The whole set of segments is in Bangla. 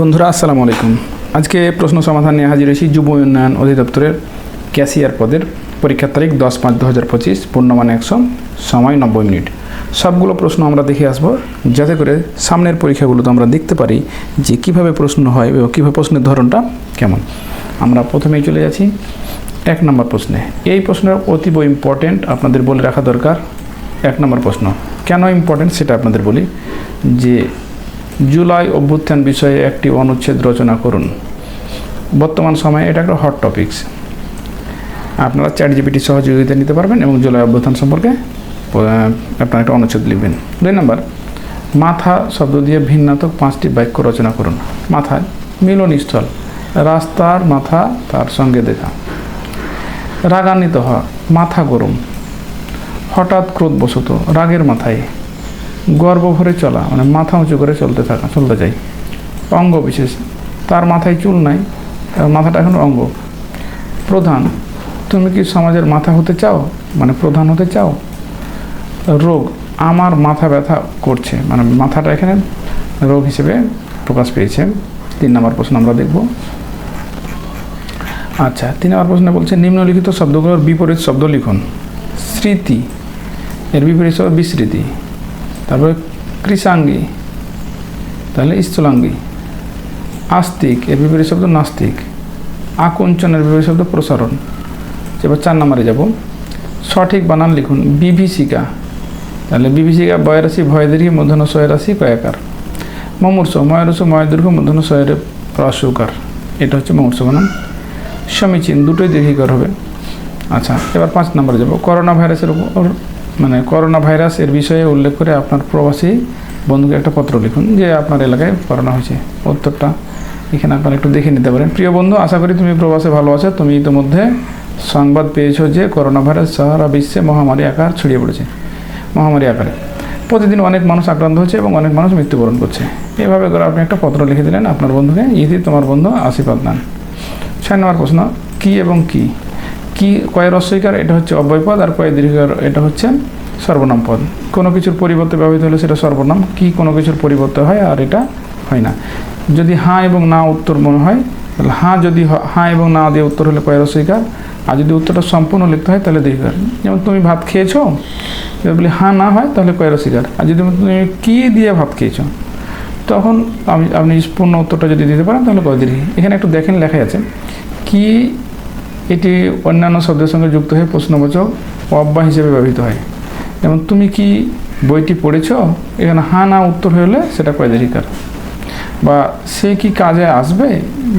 বন্ধুরা, আসসালামু আলাইকুম। আজকে প্রশ্ন সমাধান নিয়ে হাজির হয়েছি যুব উন্নয়ন অধিদপ্তরের ক্যাশিয়ার পদের পরীক্ষার তারিখ দশ পাঁচ দু হাজার পঁচিশ, পূর্ণমান একশো, সময় নব্বই মিনিট। সবগুলো প্রশ্ন আমরা দেখে আসব, যাতে করে সামনের পরীক্ষাগুলোতে আমরা দেখতে পারি যে কীভাবে প্রশ্ন হয় এবং কীভাবে প্রশ্নের ধরনটা কেমন। আমরা প্রথমেই চলে যাচ্ছি এক নম্বর প্রশ্নে। এই প্রশ্নটা অতীব ইম্পর্টেন্ট আপনাদের বলে রাখা দরকার। এক নম্বর প্রশ্ন, কেন ইম্পর্টেন্ট সেটা আপনাদের বলি যে জুলাই অভ্যুত্থান বিষয়ে একটি অনুচ্ছেদ রচনা করুন। বর্তমান সময়ে এটা একটা হট টপিকস আপনারা চ্যাট জিপিটি সহযোগিতা নিতে পারবেন এবং জুলাই অভ্যুত্থান সম্পর্কে আপনারা একটা অনুচ্ছেদ লিখবেন। দুই নম্বর, মাথা শব্দ দিয়ে ভিন্নাত্মক পাঁচটি বাক্য রচনা করুন। মাথায় মিলনস্থল, রাস্তার মাথা, তার সঙ্গে দেখা। রাগান্বিত হওয়া, মাথা গরম। হঠাৎ ক্রোধবশত রাগের মাথায় গর্ব ভরে চলা মানে মাথা উঁচু করে চলতে থাকা, চলতে চাই অঙ্গ বিশেষ। তার মাথায় চুল নাই মাথাটা এখন অঙ্গ। প্রধান, তুমি কি সমাজের মাথা হতে চাও? মানে প্রধান হতে চাও? রোগ, আমার মাথা ব্যথা করছে। মানে মাথাটা এখানে রোগ হিসেবে প্রকাশ পেয়েছে। তিন নম্বর প্রশ্ন আমরা দেখব। আচ্ছা তিন নম্বর প্রশ্নে বলছে, নিম্নলিখিত শব্দগুলোর বিপরীত শব্দ লিখুন। স্মৃতি। এর বিপরীত শব্দ বিস্মৃতি। তারপরে কৃষাঙ্গী, তাহলে স্থলাঙ্গী। আস্তিক, এর বিপরীত শব্দ নাস্তিক। আকুঞ্চনের বিপরীত শব্দ প্রসারণ। এবার চার নম্বরে যাব। সঠিক বানান লিখুন, বিভীষিকা। তাহলে বিভীষিকা, বয়রাশি, ভয়দীর্ঘি মধ্যন শয়রাশি কয়াকার। মমূর্ষ, ময়রস, ময়দীর্ঘ মধ্যন শয়ের রসুকার এটা হচ্ছে মমূর্ষ বানান। সমীচীন, দুটোই দীর্ঘিকর হবে। আচ্ছা এবার পাঁচ নম্বরে যাব। করোনা ভাইরাসের উপর মানে করোনা ভাইরাস এর বিষয়ে উল্লেখ করে আপনার প্রবাসী বন্ধুকে একটা পত্র লিখুন যে আপনার এলাকায় করোনা হয়েছে। উত্তরটা এখানে আপনারা একটু দেখে নিতে পারেন। প্রিয় বন্ধু, আশা করি তুমি প্রবাসে ভালো আছো। তুমি ইতিমধ্যে সংবাদ পেয়েছ যে করোনা ভাইরাস সারা বিশ্বে মহামারী আকার ছড়িয়ে পড়েছে। মহামারী আকারে। প্রতিদিন অনেক মানুষ আক্রান্ত হচ্ছে এবং অনেক মানুষ মৃত্যুবরণ করছে। এভাবে করে আপনি একটা পত্র লিখে দিলেন আপনার বন্ধুকে, ইতি তোমার বন্ধু আশীর্বাদ দান ছয় নম্বর প্রশ্ন, কী এবং কি? কি, কয়ের অস্বীকার, এটা হচ্ছে অব্যয়পদ আর কয়ের দীর্ঘকার এটা হচ্ছে সর্বনাম পদ। কোনো কিছুর পরিবর্তে ব্যবহৃত হলে সেটা সর্বনাম, কি কোনো কিছুর পরিবর্তে হয় আর এটা হয় না। যদি হাঁ এবং না উত্তর মনে হয়, তাহলে হাঁ যদি হ- এবং না দিয়ে উত্তর হলে কয়ের অস্বীকার, আর যদি উত্তরটা সম্পূর্ণ লিখতে হয়, তাহলে দীর্ঘকার যেমন তুমি ভাত খেয়েছো বলি হাঁ না হয়, তাহলে কয়ের অস্বীকার। আর যদি তুমি কি দিয়ে ভাত খেয়েছো, তখন আমি, আপনি পূর্ণ উত্তরটা যদি দিতে পারেন, তাহলে কয় দীর্ঘ। এখানে একটু দেখেন লেখা আছে, কি এটি অন্যান্য শব্দের সঙ্গে যুক্ত হয়ে প্রশ্নবাচক অব্যয় হিসেবে ব্যবহৃত হয়। যেমন, তুমি কি বইটি পড়েছ? এখানে হা, না উত্তর হলে সেটা কয় দীর্ঘিকার বা, সে কি কাজে আসবে?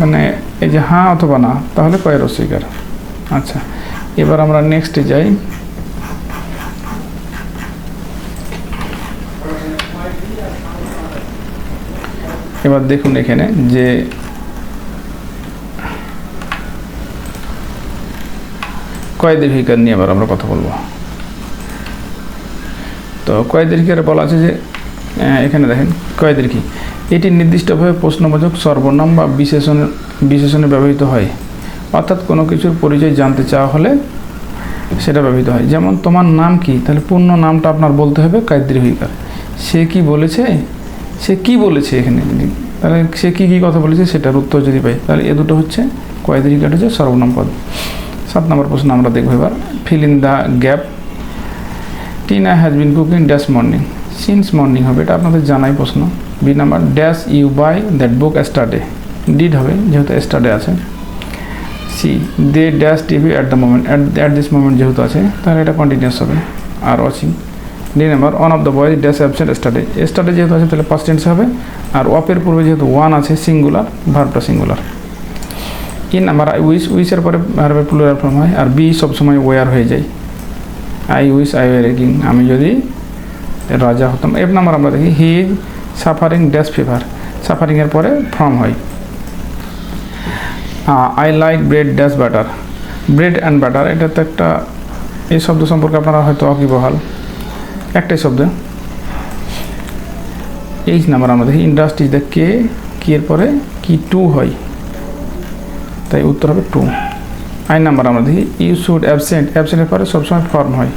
মানে এই যে হ্যাঁ অথবা না, তাহলে কয়ের অস্বীকার আচ্ছা এবার আমরা নেক্সটে যাই। এবার দেখুন এখানে যে কয় দীর্ঘিকার নিয়ে আবার আমরা কথা বলব। তো কয়েদের দীর্ঘিকারে বলা আছে যে এখানে দেখেন, কয়েদের দীর্ঘি এটি নির্দিষ্টভাবে প্রশ্নবাচক সর্বনাম বা বিশেষণ, বিশেষণে ব্যবহৃত হয়। অর্থাৎ কোনো কিছুর পরিচয় জানতে চাওয়া হলে সেটা ব্যবহৃত হয়। যেমন, তোমার নাম কি? তাহলে পূর্ণ নামটা আপনার বলতে হবে কায়দীর্ঘিকার সে কি বলেছে? সে কি বলেছে এখানে? তাহলে সে কি কি কথা বলেছে সেটার উত্তর যদি পাই, তাহলে এ দুটো হচ্ছে কয়দীর্ঘিকার হচ্ছে সর্বনাম পদ। সাত নম্বর প্রশ্ন আমরা দেখব এবার। Fill in the gap Tina has been cooking dash morning since morning হবে, এটা আপনাদের জানাই প্রশ্ন। B number dash you buy that book study did হবে, যেহেতু স্টাডে আছে। C they dash TV at the moment at at this moment যেহেতু আছে, তাহলে এটা কন্টিনিউস হবে। আর watching D number one of the boy dash absent study study যেহেতু আছে, তাহলে ফার্স্ট টেন্স হবে। আর অপের পূর্বে যেহেতু ওয়ান আছে singular ভার্বটা singular E number I wish উইসের পরে ভার্বের প্লুরাল ফর্ম হয়, আর বি সবসময় ওয়ার হয়ে যায়। I wish I were king আমি যদি রাজা হতাম। এফ নাম্বার আমরা দেখি he is suffering dash fever সাফারিংয়ের পরে ফর্ম হয়। I like bread dash butter bread and butter এটা তো একটা, এই শব্দ সম্পর্কে আপনারা হয়তো অকিবহাল। একটাই শব্দ। এইচ নাম্বার আমরা দেখি ইন্ডাস্ট্রি দ্য কে কি এর পরে? কি টু হয়। তাই উত্তর হবে টু আই নাম্বার আমরা দেখি ইউ শুড অ্যাবসেন্ট অ্যাবসেন্টের পরে সবসময় ফর্ম হয়।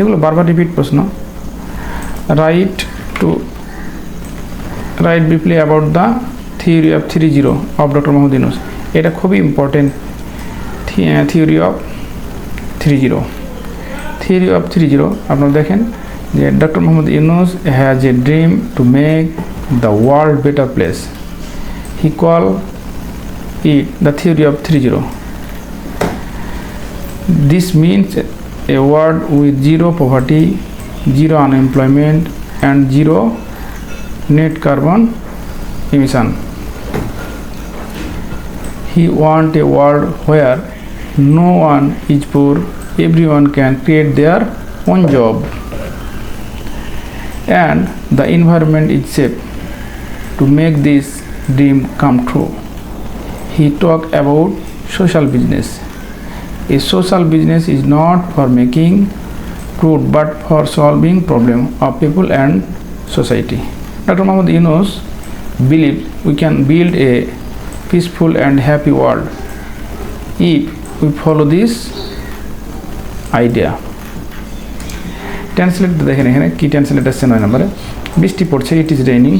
এগুলো বারবার রিপিট প্রশ্ন। Write to write briefly about the theory of three zero of doctor Mohammad এটা খুবই important theory of three zero theory of three zero আপনারা দেখেন যে doctor Mohammad Yunus has a dream to make the world better place he call the theory of 30 this means a world with zero poverty zero unemployment and zero net carbon emission. He want a world where no one is poor everyone can create their own job. And the environment is safe to make this dream come true he talked about social business. A social business is not for making fruit but for solving problem of people and society. Dr. Muhammad Yunus believes we can build a peaceful and happy world if we follow this idea. Translate দেখেন এখানে কি ট্রান্সলেট আসছে নয় নম্বরে বৃষ্টি পড়ছে ইট ইজ রেইনিং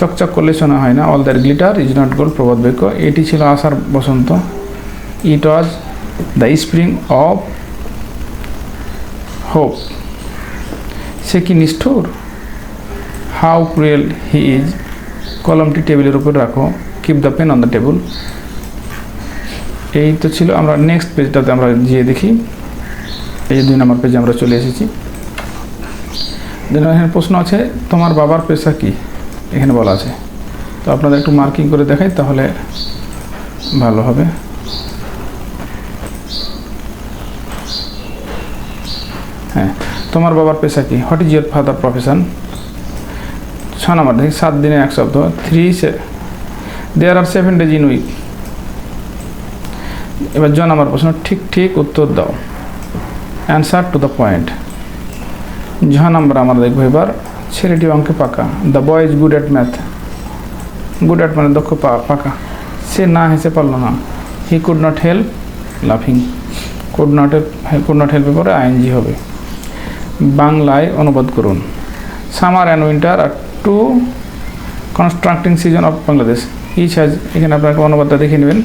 চকচক করলে শোনা হয় না all that glitter is not gold প্রবাদ বাক্য। এটি ছিল আষাঢ় বসন্ত। It was the spring of hope সে কি নিষ্ঠুর? হাউ ক্রুয়েল হি ইজ কলমটি টেবিলের উপর রাখো। Keep the pen on the table এই তো ছিল আমরা নেক্সট পেজটাতে আমরা গিয়ে দেখি। এই দুই নম্বর পেজে আমরা চলে এসেছি। প্রশ্ন আছে, তোমার বাবার পেশা কী? এখানে বলা আছে। তো আপনাদের একটু মার্কিং করে দেখাই, তাহলে ভালো হবে। হ্যাঁ তোমার বাবার পেশা কি? What is your father profession ছ নম্বর, দেখি, সাত দিনে এক সপ্তাহ three say there are seven days in week এবার জ নম্বর প্রশ্ন, ঠিক ঠিক উত্তর দাও। অ্যান্সার টু দ্য পয়েন্ট ঝ নম্বর আমরা দেখব এবার। ছেলেটি অঙ্কে পাকা। The boy is good at math good at মানে দক্ষ পাকা। সে না হেসে পারল না। হি কুড নট হেল্প লাফিং কুড নট কুড নট হেল্পে পরে আইএনজি হবে। বাংলায় অনুবাদ করুন। Summer and winter are two constructing season of Bangladesh each has এখানে আপনাকে অনুবাদটা দেখে নেবেন।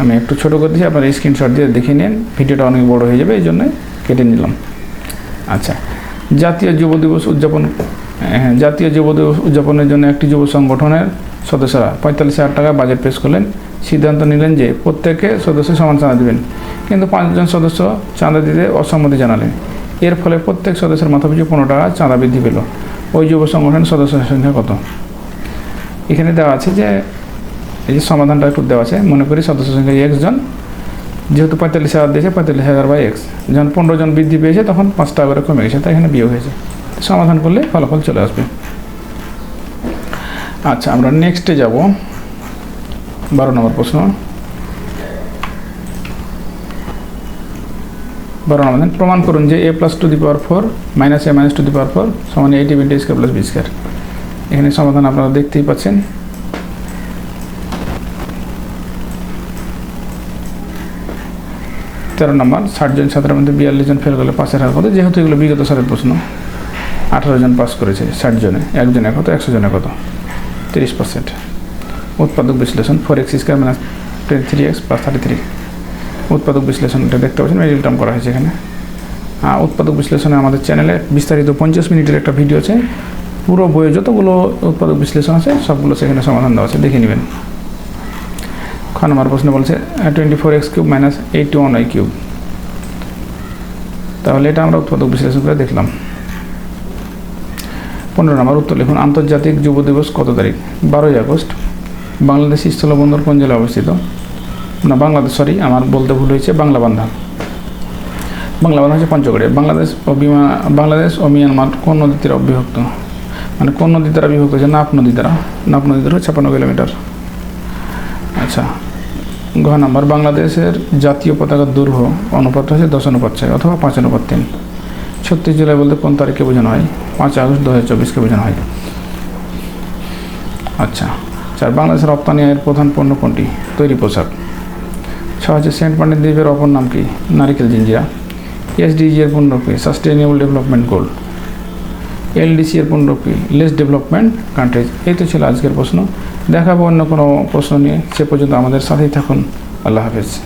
আমি একটু ছোটো করে দিচ্ছি, আপনার স্ক্রিনশট দিয়ে দেখে নিন। ভিডিওটা অনেক বড় হয়ে যাবে, এই জন্য কেটে নিলাম। আচ্ছা জাতীয় যুব দিবস উদযাপন হ্যাঁ জাতীয় যুব দিবস উদযাপনের জন্য একটি যুব সংগঠনের সদস্যরা পঁয়তাল্লিশ হাজার টাকা বাজেট পেশ করলেন। সিদ্ধান্ত নিলেন যে প্রত্যেকে সদস্য সমান চাঁদা দেবেন। কিন্তু পাঁচজন সদস্য চাঁদা দিতে অসম্মতি জানালেন। এর ফলে প্রত্যেক সদস্যের মাথাপিছু পনেরো টাকা চাঁদা বৃদ্ধি পেল। ওই যুব সংগঠনের সদস্যের সংখ্যা কত? এখানে দেওয়া আছে যে, এই যে সমাধানটা একটু দেওয়া আছে, মনে করি সদস্য সংখ্যা এক্স জন যেহেতু পঁয়তাল্লিশ হাজার দিয়েছে, পঁয়তাল্লিশ হাজার বাই এক্স যখন পনেরো জন বৃদ্ধি পেয়েছে, তখন পাঁচ টাকা করে কমে গেছে, তাই এখানে বিয়োগ হয়েছে। সমাধান করলে ফলাফল চলে আসবে। আচ্ছা আমরা নেক্সটে যাব। বারো নম্বর প্রশ্ন। বারো নম্বর প্রমাণ করুন যে a plus two the power four minus a minus two the power four সমান এইট ইভেন্টি স্কোয়ার প্লাস বি স্কোয়ার এখানে সমাধান আপনারা দেখতেই পাচ্ছেন। তেরো নম্বর, ষাট জন ছাত্রের মধ্যে বিয়াল্লিশ জন ফেল করলে পাশের হার কত যেহেতু এগুলো বিগত সালের প্রশ্ন। আঠারো জন পাস করেছে, ষাট জনে, একজনে কত একশো জনে কত? তিরিশ পার্সেন্ট উৎপাদক বিশ্লেষণ four x square minus twenty three x plus thirty three উৎপাদক বিশ্লেষণ, এটা দেখতে পাচ্ছেন মিডিল টার্ম করা হয়েছে এখানে। উৎপাদক বিশ্লেষণে আমাদের চ্যানেলে বিস্তারিত পঞ্চাশ মিনিটের একটা ভিডিও আছে। পুরো বইয়ে যতগুলো উৎপাদক বিশ্লেষণ আছে, সবগুলো সেখানে সমাধান দেওয়া আছে, দেখে নেবেন। খ নম্বর প্রশ্ন বলছে twenty four x cube minus eight one y cube তাহলে এটা আমরা উৎপাদক বিশ্লেষণ করে দেখলাম। পনেরো নম্বর উত্তর লিখুন, আন্তর্জাতিক যুব দিবস কত তারিখ? বারোই আগস্ট, বাংলাদেশ স্থলবন্দর কোন জেলায় অবস্থিত। না, বাংলাদেশ সরি আমার বলতে ভুল হয়েছে, বাংলা বান্ধা। বাংলা বান্ধা হচ্ছে পঞ্চগড়ে। বাংলাদেশ ও বিমা, বাংলাদেশ ও মিয়ানমার কোন নদীতে অবিভক্ত মানে কোন নদী দ্বারা বিভক্ত হচ্ছে নাপ নদী দ্বারা। নাপ নদী দ্বারা ছাপ্পান্ন কিলোমিটার। আচ্ছা ঘ নাম্বার, বাংলাদেশের জাতীয় পতাকার দৈর্ঘ্য অনুপাত হচ্ছে দশ অনুপাত ছয় অথবা পাঁচ অনুপাত তিন। ছত্রিশ জুলাই বলতে কোন তারিখে বোঝানো হয়? পাঁচ আগস্ট দু হাজার চব্বিশকে বোঝানো হয়। আচ্ছা চার বাংলাদেশের রপ্তানি আয়ের প্রধান পণ্য কোনটি? তৈরি পোশাক। ছ, হচ্ছে সেন্ট পান্ডিত দ্বীপের অপর নাম কি? নারিকেল জিঞ্জিরা। এসডিজি এর পূর্ণ কি? Sustainable development goal. এলডিসি এর পূর্ণ কি? লেস ডেভেলপমেন্ট কান্ট্রিজ এই তো ছিল আজকের প্রশ্ন। দেখাবো অন্য কোনো প্রশ্ন নিয়ে। সে পর্যন্ত আমাদের সাথেই থাকুন। আল্লাহ হাফেজ।